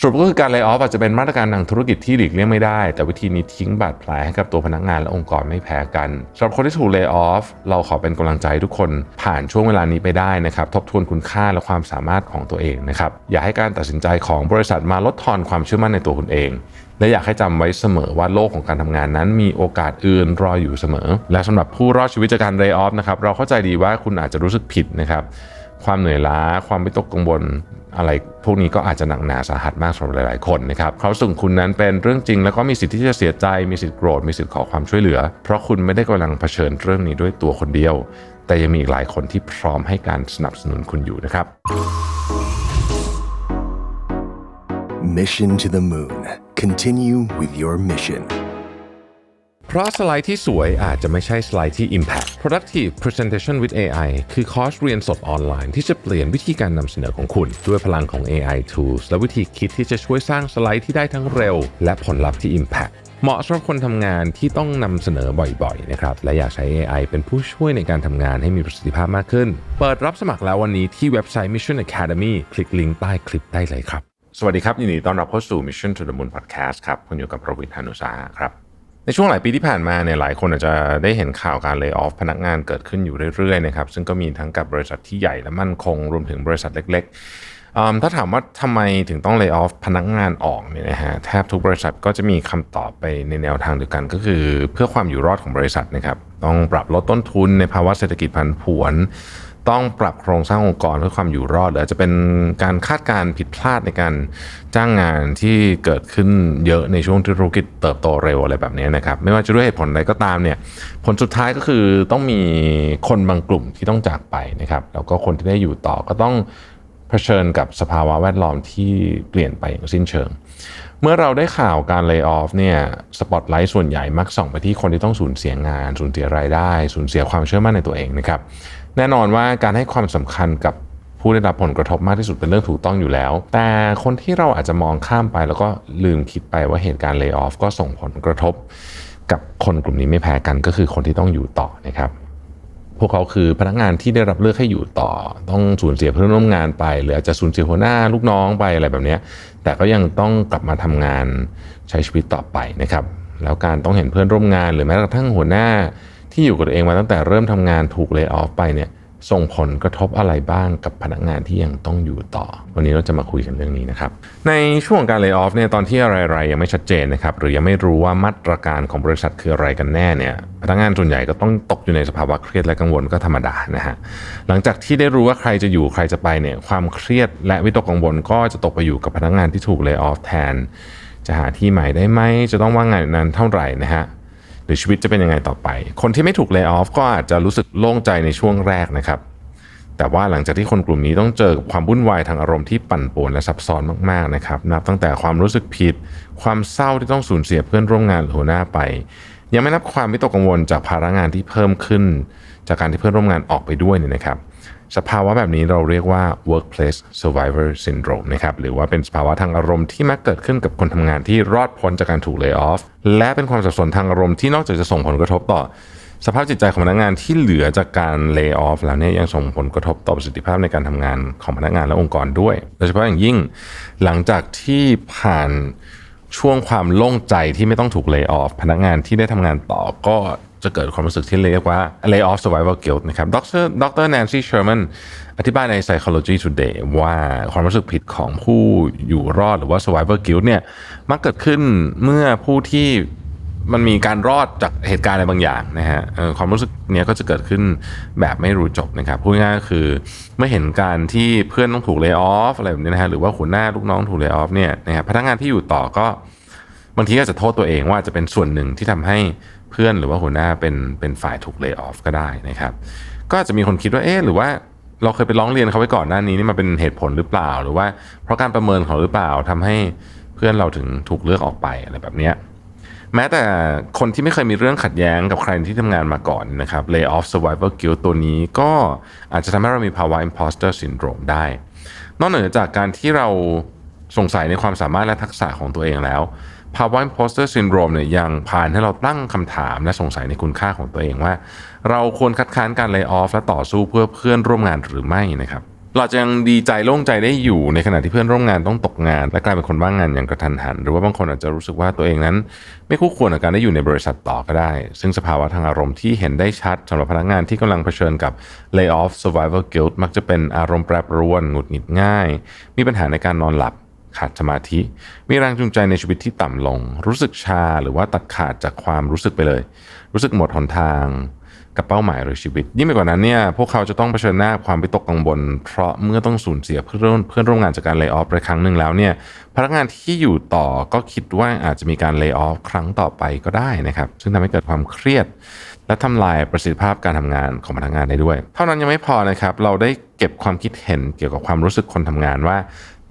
สรุปก็คือการ lay off อาจจะเป็นมาตรการทางธุรกิจที่หลีกเลี่ยงไม่ได้ แต่วิธีนี้ทิ้งบาดแผลให้กับตัวพนักงานและองค์กรไม่แพ้กันสำหรับคนที่ถูก lay off เราขอเป็นกำลังใจทุกคนผ่านช่วงเวลานี้ไปได้นะครับทบทวนคุณค่าและความสามารถของตัวเองนะครับอย่าให้การตัดสินใจของบริษัทมาลดทอนความเชื่อมั่นในตัวคุณเอง และอยากให้จำไว้เสมอว่าโลกของการทำงานนั้นมีโอกาสอื่นรออยู่เสมอ และสำหรับผู้รอดชีวิตจากการ lay off นะครับเราเข้าใจดีว่าคุณอาจจะรู้สึกผิดนะครับความเหนื่อยล้า ความวิตกกังวล อะไรพวกนี้ก็อาจจะหนักหนาสาหัสมากสำหรับหลาย ๆ คนนะครับเขาสึกคุณนั้นเป็นเรื่องจริง แล้วก็มีสิทธิ์ที่จะเสียใจ มีสิทธิ์โกรธ มีสิทธิ์ขอความช่วยเหลือ เพราะคุณไม่ได้กำลังเผชิญเรื่องนี้ด้วยตัวคนเดียว แต่ยังมีอีกหลายคนที่พร้อมให้การสนับสนุนคุณอยู่นะครับ Mission to the Moon. Continue with your mission. เพราะสไลด์ที่สวยอาจจะไม่ใช่สไลด์ที่ Impact Productive Presentation with AI คือคอร์สเรียนสดออนไลน์ที่จะเปลี่ยนวิธีการนำเสนอของคุณ ด้วยพลังของ AI Tools และวิธีคิดที่จะช่วยสร้างสไลด์ที่ได้ทั้งเร็ว และผลลัพธ์ที่ Impact เหมาะสำหรับคนทำงานที่ต้องนำเสนอบ่อยๆนะครับและอยากใช้ AI เป็นผู้ช่วยในการทำงานให้มีประสิทธิภาพมากขึ้น เปิดรับสมัครแล้ววันนี้ที่เว็บไซต์ Mission Academy คลิกลิงก์ใต้คลิปได้เลยครับ สวัสดีครับยินดีต้อนรับเข้าสู่ Mission to the Moon Podcast ครับคุณอยู่กับประวิทยานุสาครับ ในช่วงหลายปีที่ผ่านมาเนี่ยหลายคนอาจจะได้เห็นข่าวการเลิกออฟพนักงานเกิดขึ้นอยู่เรื่อยๆนะครับซึ่งก็มีทั้งกับบริษัทที่ใหญ่และมั่นคง รวมถึงบริษัทเล็กๆอืมถ้าถามว่าทำไมถึงต้องเลิกออฟพนักงานออกเนี่ยนะฮะแทบทุกบริษัทก็จะมีคำตอบไปในแนวทางเดียวกันก็คือเพื่อความอยู่รอดของบริษัทนะครับต้องปรับลดต้นทุนในภาวะเศรษฐกิจผันผวน ต้องปรับโครงสร้างองค์กรเพื่อความอยู่รอดหรืออาจจะเป็นการคาดการณ์ผิดพลาดในการจ้างงานที่เกิดขึ้นเยอะในช่วงที่ธุรกิจเติบโตเร็วอะไรแบบนี้นะครับไม่ว่าจะด้วยเหตุผลใดก็ตามเนี่ยผลสุดท้ายก็คือต้องมีคนบางกลุ่มที่ต้องจากไปนะครับแล้วก็คนที่ได้อยู่ต่อก็ต้องเผชิญกับสภาวะแวดล้อมที่เปลี่ยนไปอย่างสิ้นเชิง เมื่อเราได้ข่าวการเลิกออฟเนี่ยสปอตไลท์ส่วนใหญ่มักส่องไปที่คนที่ต้องสูญเสียงาน สูญเสียรายได้ สูญเสียความเชื่อมั่นในตัวเองนะครับ แน่นอนว่าการให้ความสำคัญกับผู้ได้รับผลกระทบมากที่สุดเป็นเรื่องถูกต้องอยู่แล้ว แต่คนที่เราอาจจะมองข้ามไปแล้วก็ลืมคิดไปว่าเหตุการณ์เลิกออฟก็ส่งผลกระทบ กับคนกลุ่มนี้ไม่แพ้กันก็คือคนที่ต้องอยู่ต่อนะครับพวกเขาคือพนักงานที่ได้รับเลือกให้อยู่ต่อ ต้องสูญเสียเพื่อนร่วมงานไป หรืออาจจะสูญเสียหัวหน้าลูกน้องไปอะไรแบบนี้แต่ก็ยังต้องกลับมาทำงานใช้ชีวิตต่อไปนะครับ แล้วการต้องเห็นเพื่อนร่วมงานหรือแม้กระทั่งหัวหน้า ที่อยู่กับตัวเองมาตั้งแต่เริ่มทำงานถูกเลิกออฟไปเนี่ยส่งผลกระทบอะไรบ้างกับพนักงานที่ยังต้องอยู่ต่อ วันนี้เราจะมาคุยกันเรื่องนี้นะครับ ในช่วงการเลิกออฟเนี่ยตอนที่อะไรๆยังไม่ชัดเจนนะครับหรือยังไม่รู้ว่ามาตรการของบริษัทคืออะไรกันแน่เนี่ยพนักงานส่วนใหญ่ก็ต้องตกอยู่ในสภาวะเครียดและกังวลก็ธรรมดานะฮะหลังจากที่ได้รู้ว่าใครจะอยู่ใครจะไปเนี่ยความเครียดและวิตกกังวลก็จะตกไปอยู่กับพนักงานที่ถูกเลิกออฟแทน จะหาที่ใหม่ได้ไหมจะต้องว่างงานนานเท่าไหร่นะฮะ หรือชีวิตจะเป็นยังไงต่อไป คนที่ไม่ถูกเลิกออฟก็อาจจะรู้สึกโล่งใจในช่วงแรกนะครับ แต่ว่าหลังจากที่คนกลุ่มนี้ต้องเจอกับความวุ่นวายทางอารมณ์ที่ปั่นป่วนและซับซ้อนมากๆนะครับ นับตั้งแต่ความรู้สึกผิด ความเศร้าที่ต้องสูญเสียเพื่อนร่วมงานหรือหัวหน้าไป ยังไม่นับความวิตกกังวลจากภาระงานที่เพิ่มขึ้น จากการที่เพื่อนร่วมงานออกไปด้วยเนี่ยนะครับ สภาวะแบบนี้เราเรียกว่า workplace survivor syndrome นะครับหรือว่าเป็นสภาวะทางอารมณ์ที่มักเกิดขึ้นกับคนทำงานที่รอดพ้นจากการถูก lay off และเป็นความสับสนทางอารมณ์ที่นอกจากจะส่งผลกระทบต่อ สภาพจิตใจของพนักงานที่เหลือจากการ lay off แล้วเนี่ยยังส่งผลกระทบต่อประสิทธิภาพในการทำงานของพนักงานและองค์กรด้วย โดยเฉพาะอย่างยิ่งหลังจากที่ผ่านช่วงความโล่งใจที่ไม่ต้องถูก lay off พนักงานที่ได้ทำงานต่อก็ จะเกิดความรู้สึกที่เรียกว่า lay off survival guilt นะครับดรดร Nancy Sherman อธิบายใน Psychology Today ว่าความรู้สึกผิดของผู้อยู่รอดหรือว่า survival guilt เนี่ยมักเกิดขึ้นเมื่อผู้ที่มันมีการรอดจากเหตุการณ์อะไรบางอย่างนะฮะความรู้สึกเนี้ยก็จะเกิดขึ้นแบบไม่รู้จบนะครับพูดง่ายๆก็คือเมื่อเห็นการที่เพื่อนต้องถูกเลิกออฟอะไรแบบนี้นะฮะหรือว่าหัวหน้าลูกน้องถูกเลิกออฟเนี่ยนะฮะพนักงานที่อยู่ต่อก็ บางทีก็จะโทษตัวเองว่าจะเป็นส่วนหนึ่งที่ทำให้เพื่อนหรือว่าหัวหน้าเป็นเป็นฝ่ายถูกเลิกออฟก็ได้นะครับ ก็จจะมีคนคิดว่าเอ๊ะหรือว่าเราเคยไปร้องเรียนเขาไว้ก่อนหน้านี้นี่มันเป็นเหตุผลหรือเปล่า หรือว่าเพราะการประเมินเขาหรือเปล่าทำให้เพื่อนเราถึงถูกเลือกออกไปอะไรแบบนี้แม้แต่คนที่ไม่เคยมีเรื่องขัดแย้งกับใครที่ทำงานมาก่อนนะครับ lay off survivor guilt ตัวนี้ก็อาจจะทำให้เรามีภาวะ imposter syndrome ได้ นอกเหนือจากการที่เรา สงสัยในความสามารถและทักษะของตัวเองแล้ว ภาวะ imposter syndrome เนี่ยยังพานให้เราตั้งคำถามและสงสัยในคุณค่าของตัวเองว่า เราควรคัดค้านการ lay off และต่อสู้เพื่อเพื่อนร่วมงานหรือไม่นะครับเราจะยังดีใจโล่งใจได้อยู่ในขณะที่เพื่อนร่วมงานต้องตกงาน และกลายเป็นคนว่างงานอย่างกระทันหัน หรือว่าบางคนอาจจะรู้สึกว่าตัวเองนั้น ไม่คู่ควรกับการได้อยู่ในบริษัทต่อก็ได้ ซึ่งสภาวะทางอารมณ์ที่เห็นได้ชัดสำหรับพนักงานที่กำลังเผชิญกับ layoff survival guilt มักจะเป็นอารมณ์แปรปรวนหงุดหงิดง่าย มีปัญหาในการนอนหลับ ขาดสมาธิ มีแรงจูงใจในชีวิตที่ต่ำลง รู้สึกชาหรือว่าตัดขาดจากความรู้สึกไปเลย รู้สึกหมดหนทางกับเป้าหมายหรือชีวิต ยิ่งไปกว่านั้นเนี่ยพวกเขาจะต้องเผชิญหน้าความวิตกกังวลเพราะเมื่อต้องสูญเสียเพื่อนร่วมเพื่อนร่วมงานจากการเลิกออฟไปครั้งหนึ่งแล้วเนี่ยพนักงานที่อยู่ต่อก็คิดว่าอาจจะมีการเลิกออฟครั้งต่อไปก็ได้นะครับซึ่งทำให้เกิดความเครียด และทำลายประสิทธิภาพการทำงานของพนักงานได้ด้วย เท่านั้นยังไม่พอนะครับเราได้เก็บความคิดเห็นเกี่ยวกับความรู้สึกคนทำงานว่า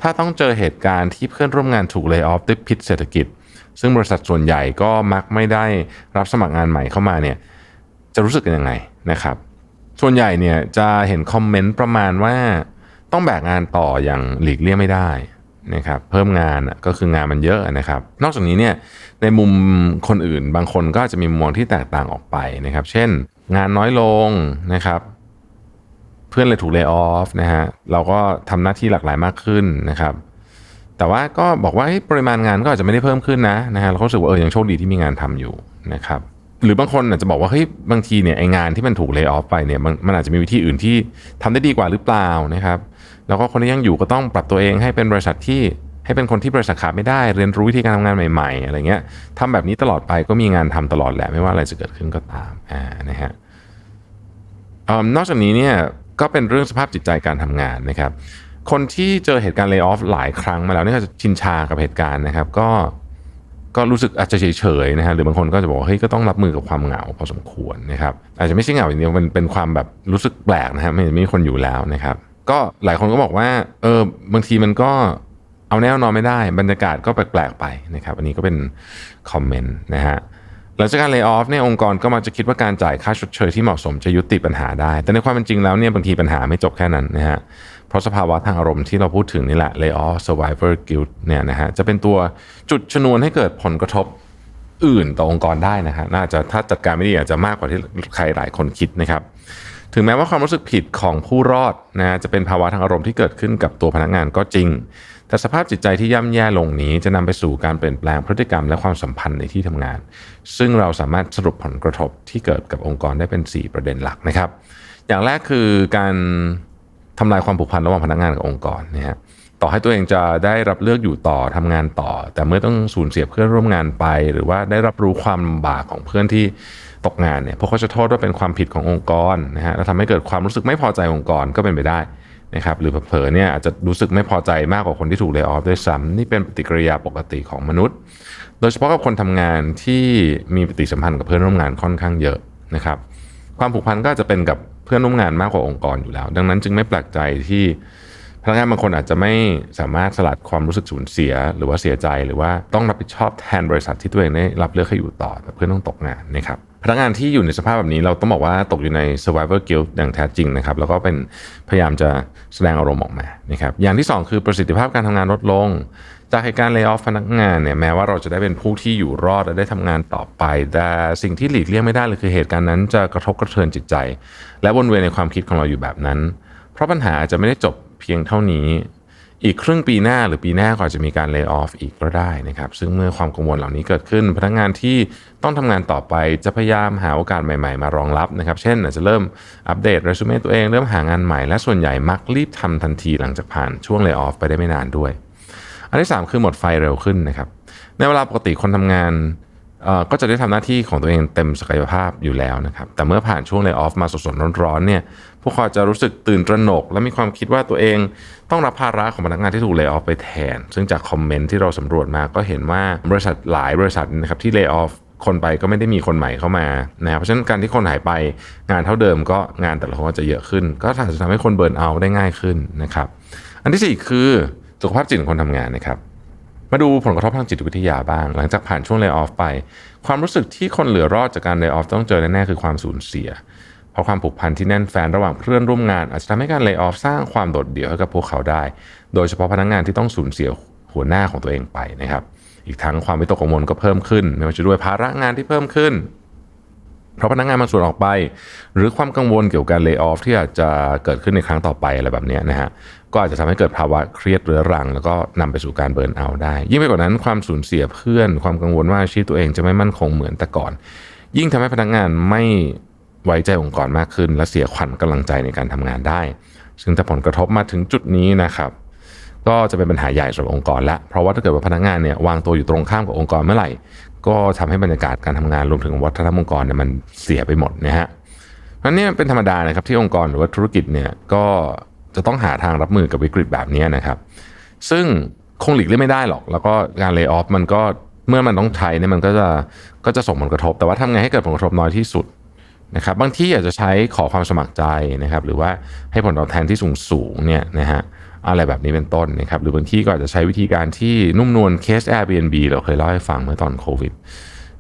ถ้าต้องเจอเหตุการณ์ที่เพื่อนร่วมงานถูกเลิกออฟด้วยพิษเศรษฐกิจ ซึ่งบริษัทส่วนใหญ่ก็มักไม่ได้รับสมัครงานใหม่เข้ามาเนี่ยจะรู้สึกกันยังไงนะครับ ส่วนใหญ่เนี่ยจะเห็นคอมเมนต์ประมาณว่าต้องแบกงานต่ออย่างหลีกเลี่ยงไม่ได้นะครับเพิ่มงานก็คืองานมันเยอะนะครับ นอกจากนี้เนี่ยในมุมคนอื่นบางคนก็จะมีมุมมองที่แตกต่างออกไปนะครับ เช่น งานน้อยลงนะครับ พื่อนเลยถูกเลิกออฟนะฮะเราก็ทำหน้าที่หลากหลายมากขึ้นนะครับ แต่ว่าก็บอกว่าปริมาณงานก็อาจจะไม่ได้เพิ่มขึ้นนะนะฮะเราก็รู้สึกว่าเออยังโชคดีที่มีงานทำอยู่นะครับหรือบางคนอาจจะบอกว่าเฮ้ยบางทีเนี่ยไองานที่มันถูกเลิกออฟไปเนี่ยมันอาจจะมีวิธีอื่นที่ทำได้ดีกว่าหรือเปล่านะครับ แล้วก็คนที่ยังอยู่ก็ต้องปรับตัวเองให้เป็นบริษัทที่ให้เป็นคนที่บริษัทขาดไม่ได้เรียนรู้วิธีการทำงานใหม่ ๆ อะไรเงี้ยทำแบบนี้ตลอดไปก็มีงานทำตลอดแหละไม่ว่าอะไรจะเกิดขึ้นก็ตามอ่านะฮะนอกจากนี้เนี่ย ก็เป็นเรื่องสภาพจิตใจการทำงานนะครับ คนที่เจอเหตุการณ์ lay off หลายครั้งมาแล้วเนี่ยก็จะชินชากับเหตุการณ์นะครับ ก็ก็รู้สึกอาจจะเฉยๆนะฮะหรือบางคนก็จะบอกเฮ้ยก็ต้องรับมือกับความเหงาพอสมควรนะครับ อาจจะไม่ใช่เหงาอย่างเดียวมันเป็นความแบบรู้สึกแปลกนะฮะไม่ไม่มีคนอยู่แล้วนะครับ ก็หลายคนก็บอกว่าเออบางทีมันก็เอาแน่นอนไม่ได้ บรรยากาศก็แปลกๆไปนะครับ อันนี้ก็เป็นคอมเมนต์นะฮะ หลังจากการเลิกออฟเนี่ยองค์กรก็มักจะคิดว่าการจ่ายค่าชดเชยที่เหมาะสมจะยุติปัญหาได้ แต่ในความเป็นจริงแล้วเนี่ยบางทีปัญหาไม่จบแค่นั้นนะฮะเพราะสภาวะทางอารมณ์ที่เราพูดถึงนี่แหละ layoff survivor guilt เนี่ยนะฮะจะเป็นตัวจุดชนวนให้เกิดผลกระทบอื่นต่อองค์กรได้นะฮะน่าจะถ้าจัดการไม่ดีอาจจะมากกว่าที่ใครหลายคนคิดนะครับ ถึงแม้ว่าความรู้สึกผิดของผู้รอดนะจะเป็นภาวะทางอารมณ์ที่เกิดขึ้นกับตัวพนักงานก็จริง แต่สภาพจิตใจที่ย่ำแย่ลงนี้จะนำไปสู่การเปลี่ยนแปลงพฤติกรรมและความสัมพันธ์ในที่ทำงาน ซึ่งเราสามารถสรุปผลกระทบที่เกิดกับองค์กรได้เป็น 4 ประเด็นหลักนะครับ อย่างแรกคือการทำลายความผูกพันระหว่างพนักงานกับองค์กรนะฮะต่อให้ตัวเองจะได้รับเลือกอยู่ต่อทำงานต่อ แต่เมื่อต้องสูญเสียเพื่อนร่วมงานไป หรือว่าได้รับรู้ความลำบากของเพื่อนที่ตกงานเนี่ยพวกเขาจะโทษว่าเป็นความผิดขององค์กรนะฮะแล้วทำให้เกิดความรู้สึกไม่พอใจองค์กรก็เป็นไปได้ นะครับหรือเผลอเนี่ยอาจจะรู้สึกไม่พอใจมากกว่าคนที่ถูกเลิกออฟด้วยซ้ำนี่เป็นปฏิกิริยาปกติของมนุษย์ โดยเฉพาะกับคนทำงานที่มีปฏิสัมพันธ์กับเพื่อนร่วมงานค่อนข้างเยอะนะครับความผูกพันก็จจะเป็นกับเพื่อนร่วมงานมากกว่าองค์กรอยู่แล้ว ดังนั้นจึงไม่แปลกใจที่พนักงานบางคนอาจจะไม่สามารถสลัดความรู้สึกสูญเสีย หรือว่าเสียใจหรือว่าต้องรับผิดชอบแทนบริษัทที่ตัวเองได้รับเลือกให้อยู่ต่อแต่เพื่อนต้องตกงานนะครับ พนักงานที่อยู่ในสภาพแบบนี้เราต้องบอกว่าตกอยู่ใน survivor guilt อย่างแท้จริงนะครับแล้วก็เป็นพยายามจะแสดงอารมณ์ออกมานะครับอย่างที่สองคือประสิทธิภาพการทำงานลดลง จากเหตุการณ์ lay off พนักงานเนี่ยแม้ว่าเราจะได้เป็นผู้ที่อยู่รอดและได้ทำงานต่อไป แต่สิ่งที่หลีกเลี่ยงไม่ได้เลยคือเหตุการณ์นั้นจะกระทบกระเทือนจิตใจ และวนเวียนในความคิดของเราอยู่แบบนั้น เพราะปัญหาอาจจะไม่ได้จบเพียงเท่านี้ อีกครึ่งปีหน้าหรือปีหน้าก็อาจจะมีการ lay off อีกก็ได้นะครับ ซึ่งเมื่อความกังวลเหล่านี้เกิดขึ้น พนักงานที่ต้องทำงานต่อไปจะพยายามหาโอกาสใหม่ๆ มารองรับนะครับ เช่นอาจจะเริ่มอัปเดตเรซูเม่ตัวเองเริ่มหางานใหม่และส่วนใหญ่มักรีบทำทันทีหลังจากผ่านช่วง lay off ไปได้ไม่นานด้วย อันที่ 3 คือหมดไฟเร็วขึ้นนะครับในเวลาปกติคนทำงาน ก็จะได้ทำหน้าที่ของตัวเองเต็มศักยภาพอยู่แล้วนะครับแต่เมื่อผ่านช่วง lay off มาสดๆร้อนๆเนี่ยพวกเขาจะรู้สึกตื่นตระหนก และมีความคิดว่าตัวเองต้องรับภาระของพนักงานที่ถูก lay off ไปแทน ซึ่งจากคอมเมนต์ที่เราสำรวจมาก็เห็นว่าบริษัทหลายบริษัทนะครับที่ lay off คนไปก็ไม่ได้มีคนใหม่เข้ามานะครับเพราะฉะนั้นการที่คนหายไปงานเท่าเดิมก็งานแต่ละคนก็จะเยอะขึ้น ก็อาจจะทำให้คนเบิร์นเอาได้ง่ายขึ้นนะครับอันที่สี่คือสุขภาพจิตของคนทำงานนะครับ มาดูผลกระทบทางจิตวิทยาบ้าง หลังจากผ่านช่วง lay off ไป ความรู้สึกที่คนเหลือรอดจากการ lay off ต้องเจอแน่ๆคือความสูญเสีย เพราะความผูกพันที่แน่นแฟนระหว่างเพื่อนร่วมงาน อาจจะทำให้การ lay off สร้างความโดดเดี่ยวให้กับพวกเขาได้ โดยเฉพาะพนักงานที่ต้องสูญเสียหัวหน้าของตัวเองไปนะครับ อีกทั้งความวิตกกังวลก็เพิ่มขึ้น ไม่ว่าจะด้วยภาระงานที่เพิ่มขึ้นเพราะพนักงานบางส่วนออกไป หรือความกังวลเกี่ยวกับการเลิกออฟที่อาจจะเกิดขึ้นในครั้งต่อไปอะไรแบบนี้นะฮะ ก็อาจจะทำให้เกิดภาวะเครียดเรื้อรัง แล้วก็นำไปสู่การเบิร์นเอาได้ ยิ่งไปกว่านั้นความสูญเสียเพื่อน ความกังวลว่าอาชีพตัวเองจะไม่มั่นคงเหมือนแต่ก่อน ยิ่งทำให้พนักงานไม่ไว้ใจองค์กรมากขึ้น และเสียขวัญกำลังใจในการทำงานได้ ซึ่งถ้าผลกระทบมาถึงจุดนี้นะครับ ก็จะเป็นปัญหาใหญ่สำหรับองค์กรล้วเพราะว่าถ้าเกิดว่าพนักงานเนี่ยวางตัวอยู่ตรงข้ามกับองค์กรเมื่อไหร่ ก็ทำให้บรรยากาศการทำงานรวมถึงวัฒนธรรมองค์กรเนี่ยมันเสียไปหมดนะฮะเพราะฉะนั้นเนี่ยเป็นธรรมดานะครับที่องค์กรหรือว่าธุรกิจเนี่ยก็ จะต้องหาทางรับมือกับวิกฤตแบบนี้นะครับ ซึ่งคงหลีกเลี่ยงไม่ได้หรอก แล้วก็การเลิกออฟมันก็เมื่อมันต้องใช้เนี่ยมันก็จะก็จะส่งผลกระทบ แต่ว่าทำไงให้เกิดผลกระทบน้อยที่สุดนะครับบางที่อาจจะใช้ขอความสมัครใจนะครับ หรือว่าให้ผลตอบแทนที่สูงสูงเนี่ยนะฮะอะไรแบบนี้เป็นต้นนะครับ หรือบางที่ก็อาจจะใช้วิธีการที่นุ่มนวลเคส Airbnb เราเคยเล่าให้ฟังเมื่อตอนโควิด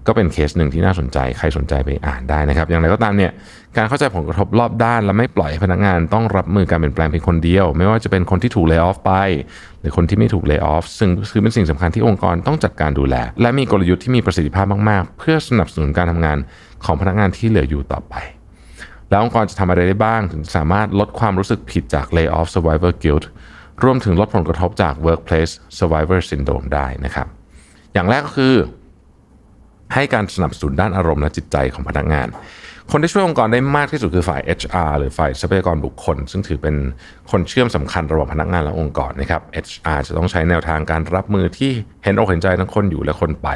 ก็เป็นเคสหนึ่งที่น่าสนใจใครสนใจไปอ่านได้นะครับ อย่างไรก็ตามเนี่ย การเข้าใจผลกระทบรอบด้าน และไม่ปล่อยให้พนักงานต้องรับมือการเปลี่ยนแปลงเพียงคนเดียว ไม่ว่าจะเป็นคนที่ถูกเลิกออฟไป หรือคนที่ไม่ถูกเลิกออฟซึ่งคือเป็นสิ่งสำคัญที่องค์กรต้องจัดการดูแล และมีกลยุทธ์ที่มีประสิทธิภาพมากๆ เพื่อสนับสนุนการทำงานของพนักงานที่เหลืออยู่ต่อไป แล้วองค์กรจะทำอะไรได้บ้าง ถึงสามารถลดความรู้สึกผิดจาก layoff survivor guilt รวมถึงลดผลกระทบจาก workplace survivor syndrome ได้นะครับ อย่างแรกก็คือ ให้การสนับสนุนด้านอารมณ์และจิตใจของพนักงาน คนที่ช่วยองค์กรได้มากที่สุดคือฝ่าย HR หรือฝ่ายทรัพยากรบุคคล ซึ่งถือเป็นคนเชื่อมสำคัญระหว่างพนักงานและองค์กรนะครับ HR จะต้องใช้แนวทางการรับมือที่เห็นอกเห็นใจทั้งคนอยู่และคนไป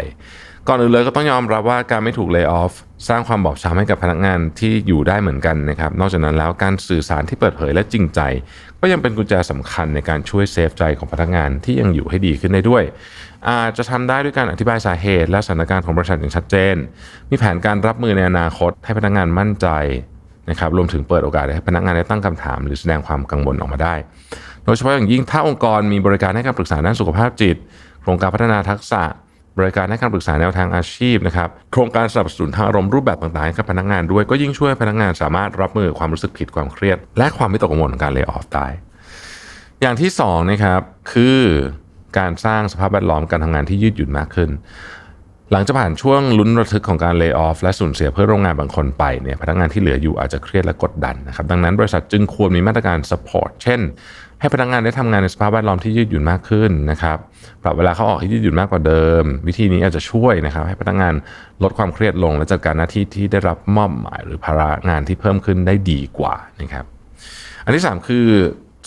ก่อนอื่นเลยก็ต้องยอมรับว่าการไม่ถูกเลิกออฟสร้างความบอบช้ำให้กับพนักงานที่อยู่ได้เหมือนกันนะครับ นอกจากนั้นแล้วการสื่อสารที่เปิดเผยและจริงใจ ก็ยังเป็นกุญแจสำคัญในการช่วยเซฟใจของพนักงานที่ยังอยู่ให้ดีขึ้นได้ด้วย อาจจะทำได้ด้วยการอธิบายสาเหตุ และสถานการณ์ของบริษัทอย่างชัดเจน มีแผนการรับมือในอนาคตให้พนักงานมั่นใจนะครับรวมถึงเปิดโอกาสให้พนักงานได้ตั้งคำถาม หรือแสดงความกังวลออกมาได้ โดยเฉพาะอย่างยิ่งถ้าองค์กรมีบริการให้คำปรึกษาด้านสุขภาพจิต โครงการพัฒนาทักษะ บริการให้คำปรึกษาแนวทางอาชีพนะครับโครงการสนับสนุนทางอารมณ์รูปแบบต่างๆให้กับพนักงานด้วยก็ยิ่งช่วยพนักงานสามารถรับมือกับความรู้สึกผิดความเครียด และความไม่ตกกังวลของการเลิกออฟได้อย่างที่สองนะครับคือการสร้างสภาพแวดล้อมการทำงานที่ยืดหยุ่นมากขึ้น หลังจากผ่านช่วงลุ้นระทึกของการเลิกออฟและสูญเสียเพื่อนโรงงานบางคนไปเนี่ยพนักงานที่เหลืออยู่อาจจะเครียดและกดดันนะครับดังนั้นบริษัทจึงควรมีมาตรการ support เช่น ให้พนักงานได้ทำงานในสภาพแวดล้อมที่ยืดหยุ่นมากขึ้นนะครับปรับเวลาเขาออกให้ยืดหยุ่นมากกว่าเดิม วิธีนี้อาจจะช่วยนะครับให้พนักงานลดความเครียดลง และจัดการหน้าที่ที่ได้รับมอบหมาย หรือภาระงานที่เพิ่มขึ้นได้ดีกว่านะครับอันที่ 3 คือ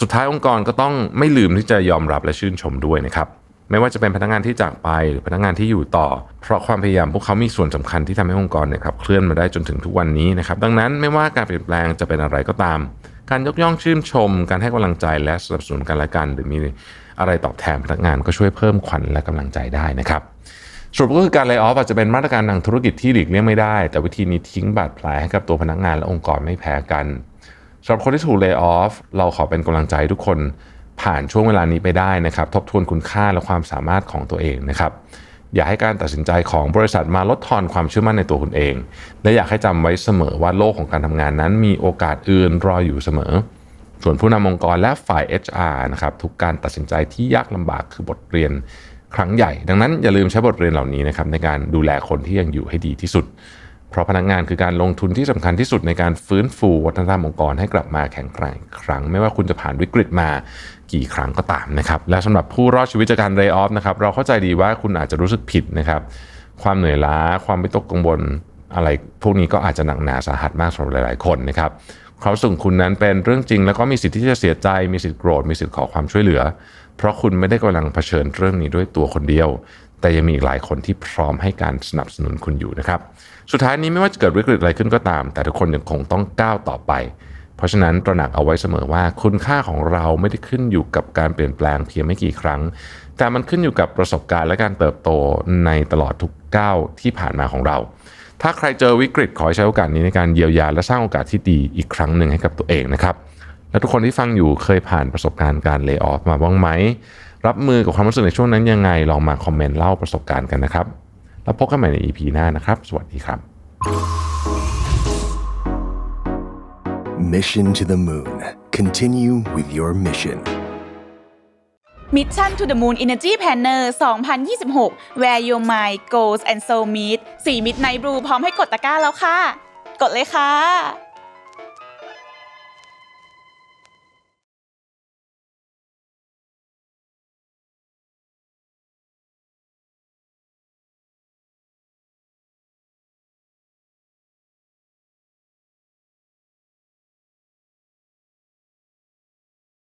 สุดท้ายองค์กรก็ต้องไม่ลืมที่จะยอมรับและชื่นชมด้วยนะครับ ไม่ว่าจะเป็นพนักงานที่จากไปหรือพนักงานที่อยู่ต่อ เพราะความพยายามพวกเขามีส่วนสำคัญที่ทำให้องค์กรเนี่ยครับเคลื่อนมาได้จนถึงทุกวันนี้นะครับดังนั้นไม่ว่าการเปลี่ยนแปลงจะเป็นอะไรก็ตาม การยกย่องชื่นชม การให้กำลังใจและสนับสนุนกันและกัน หรือมีอะไรตอบแทนพนักงานก็ช่วยเพิ่มขวัญและกำลังใจได้นะครับสรุปก็คือการ lay off อาจจะเป็นมาตรการทางธุรกิจที่หลีกเลี่ยงไม่ได้ แต่วิธีนี้ทิ้งบาดแผลให้กับตัวพนักงานและองค์กรไม่แพ้กันสำหรับคนที่ถูก lay off เราขอเป็นกำลังใจทุกคน ผ่านช่วงเวลานี้ไปได้นะครับ ทบทวนคุณค่าและความสามารถของตัวเองนะครับอย่าให้การตัดสินใจของบริษัทมาลดทอนความเชื่อมั่นในตัวคุณเอง และอยากให้จำไว้เสมอว่าโลกของการทำงานนั้นมีโอกาสอื่นรออยู่เสมอ ส่วนผู้นำองค์กรและฝ่าย HR นะครับทุกการตัดสินใจที่ยากลำบากคือบทเรียนครั้งใหญ่ ดังนั้นอย่าลืมใช้บทเรียนเหล่านี้นะครับในการดูแลคนที่ยังอยู่ให้ดีที่สุด เพราะพนักงานคือการลงทุนที่สำคัญที่สุดในการฟื้นฟูวัฒนธรรมองค์กรให้กลับมาแข็งแกร่งครั้ง ไม่ว่าคุณจะผ่านวิกฤตมากี่ครั้งก็ตามนะครับ และสำหรับผู้รอดชีวิตจากการ lay off นะครับเราเข้าใจดีว่าคุณอาจจะรู้สึกผิดนะครับ ความเหนื่อยล้าความไม่ตกกังวลอะไรพวกนี้ก็อาจจะหนักหนาสาหัสมากสำหรับหลาย ๆ คนนะครับความสึกของคุณนั้นเป็นเรื่องจริง แล้วก็มีสิทธิ์ที่จะเสียใจ มีสิทธิ์โกรธมีสิทธิ์ขอความช่วยเหลือ เพราะคุณไม่ได้กำลังเผชิญเรื่องนี้ด้วยตัวคนเดียว แต่ยังมีอีกหลายคนที่พร้อมให้การสนับสนุนคุณอยู่นะครับ สุดท้ายนี้ไม่ว่าจะเกิดวิกฤตอะไรขึ้นก็ตาม แต่ทุกคนยังคงต้องก้าวต่อไป เพราะฉะนั้นตระหนักเอาไว้เสมอว่าคุณค่าของเราไม่ได้ขึ้นอยู่กับการเปลี่ยนแปลงเพียงไม่กี่ครั้ง แต่มันขึ้นอยู่กับประสบการณ์และการเติบโตในตลอดทุกก้าวที่ผ่านมาของเรา ถ้าใครเจอวิกฤตขอให้ใช้โอกาสนี้ในการเยียวยาและสร้างโอกาสที่ดีอีกครั้งหนึ่งให้กับตัวเองนะครับ และทุกคนที่ฟังอยู่เคยผ่านประสบการณ์การเลิกออฟมาบ้างไหม รับมือกับความรู้สึกในช่วงนั้นยังไง ลองมาคอมเมนต์เล่าประสบการณ์กันนะครับ แล้วพบกันใหม่ใน EP หน้านะครับ สวัสดีครับ Mission to the Moon. Continue with your mission. Mission to the Moon Energy Planner 2026 Where your mind goes and soul meet 4 Midnight Blue พร้อมให้กดตะกร้าแล้วค่ะ กดเลยค่ะ